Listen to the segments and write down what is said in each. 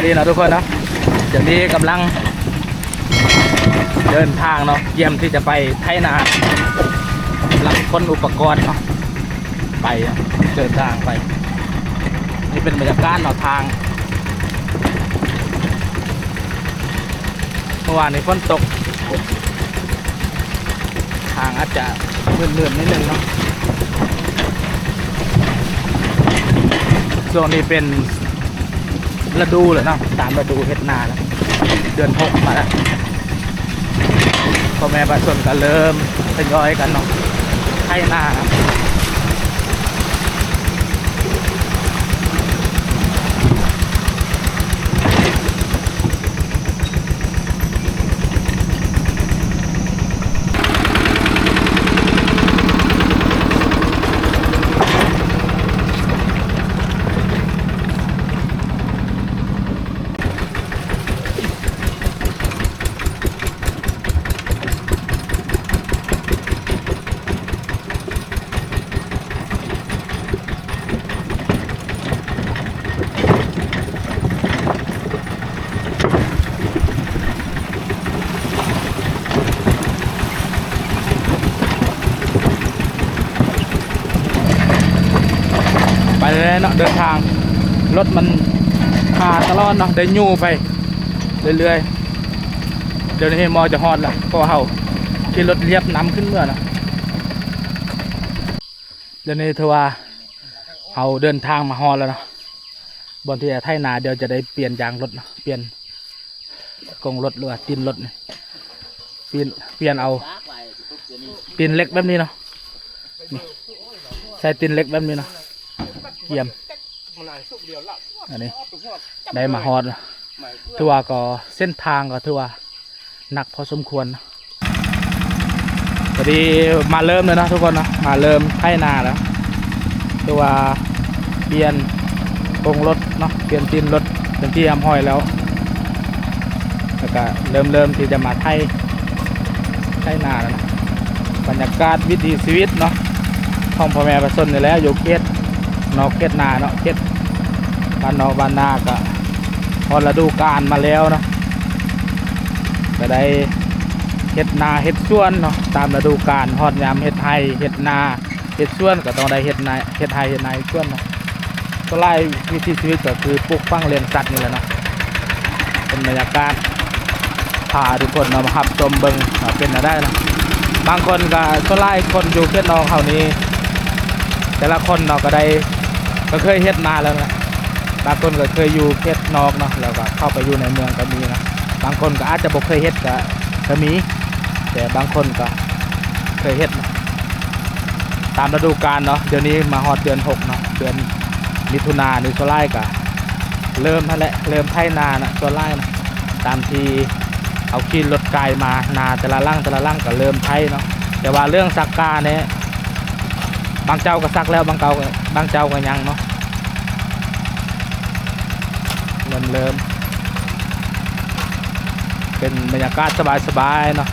วัสดีเนาะทุกคนเนาะเดี๋ยวนี้กำลังเดินทางเนาะเตรียมที่จะไปไทนากำลังคนอุปกรณ์เนาะไปเดินทางไป นี่เป็นบรรยากาศเนาะทางเมื่อวานนี้ฝนตก ทางอาจจะเมืดๆนิดนึงเนาะช่วงนี้เป็น ระดูเหรอเนาะตามระดูเฮ็ดนาแล้วเดือนหกมาแล้วพ่อแม่ประชาชนก็เริ่มทยอยกันเนาะให้นา เนาะเดินทางรถมันพาตลอดเนาะได้ยูไปเรื่อยๆเดี๋ยวนี้มอจะฮอดละพราะว่าเฮาขี่รถเรียบน้ำขึ้นเมื่อนะเดี๋ยวนี้เธอว่าเฮาเดินทางมาฮอดแล้วเนาะบนที่จะไทยนาเดี๋ยวจะได้เปลี่ยนยางรถเนาะเปลี่ยนกงรถหรือว่าตีนรถนี่เปลี่ยนเปลี่ยนเอาตีนเล็กแบบนี้เนาะใส่ตีนเล็กแบบนี้เนาะ เยี่ยมอันนี้ได้มาฮอดแล้วถือว่าก็เส้นทางก็ถือว่าหนักพอสมควรพอดีมาเริ่มเลยนะทุกคนนะมาเริ่มไถนาแล้วถือว่าเปลี่ยนกรงรถเนาะเปลี่ยนตีนรถเป็นที่ยำห้อยแล้วแล้วก็เริ่มเริ่มที่จะมาไถไถนาแล้วนะบรรยากาศวิถีชีวิตเนาะของพ่อแม่ประชาชนนี่แหล้วอยู่เขต นอกเขตนาเนาะเขตบ้านนอกบ้านนาก็พอฤดูกาลมาแล้วเนาะก็ได้เฮ็ดนาเฮ็ดสวนเนาะตามฤดูกาลฮอดยามเฮ็ดไร่เฮ็ดนาเฮ็ดสวนก็ต้องได้เฮ็ดนาเฮ็ดไร่เฮ็ดนาเฮ็ดสวนเนาะก็ไล่วิถีชีวิตก็คือปลูกฝังเลี้ยงสัตว์นี่แหละเนาะเป็นบรรยากาศพาทุกคนนมาหับชมเบิงเป็นอะไรเนะบางคนก็ก็ไล่คนอยู่เขตนองเขานี้แต่ละคนเนาะก็ได้ ก็เคยเฮ็ดนาแล้วนะบางคนก็เคยอยู่เขตนอกเนาะแล้วก็เข้าไปอยู่ในเมืองก็มีนะบางคนก็อาจจะบ่เคยเฮ็ดก็ก็มี แต่บางคนก็เคยเฮ็ดนะตามฤดูกาลเนาะเดี๋ยวนี้มาฮอดเดือนหกเนาะเดือนมิถุนานนี่โซไล่ก็เริ่มนั่นแหละเริ่มไถนานะโซไล่นะตามที่เอาขี่รถไกลมานาแต่ละล่างแต่ละล่างก็เริ่มไถเนาะแต่ว่าเรื่องซักกาเนี่ย บางเจ้าก็ซักแล้วบางเจ้าก็บางเจ้าก็ยังเนาะเริ่มเริ่มเป็นบรรยากาศสบายๆเนาะ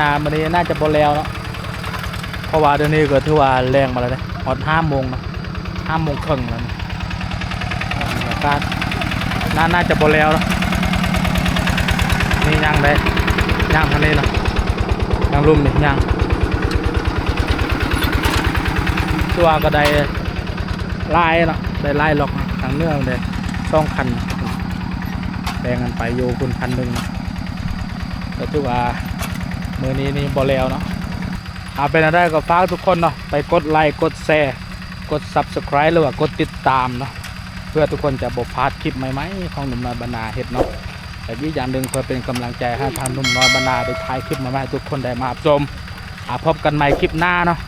นามันนี้น่าจะบแล้วเนาะเพราะว่าเดี๋ยวนี้ก็ถือว่าแรงมาแล้วเด้ฮอดห้าโมงนะห้าโมงครึ่งแล้วนะกาน่าน่าจะบแล้วนะนี่ย่างได้ย่างทะเลนะย่างลุ่มนี่ย่างตัวก็ได้ไล่เนาะได้ไล่ล็อกทางเนื่องเลยสองคันแบ่งกันไปอยู่คุณคันหนึ่งนาะก็ถือว่า มือนี้นี่บอแล้วเนาะเอาเป็นอะไรก็ฝากทุกคนเนาะไปกดไลค์กดแชร์กด subscribe หรือว่ากดติดตามเนาะเพื่อทุกคนจะบพลาดคลิปใหม่ๆของหนุ่มน้อยบรรณาเห็ดเนาะแต่ยี่อย่างหนึ่งเพื่อเป็นกำลังใจให้ทางหนุ่มน้อยบรรณาได้ถ่ายคลิปมาให้ทุกคนได้มาชมอาพบกันใหม่คลิปหน้าเนาะ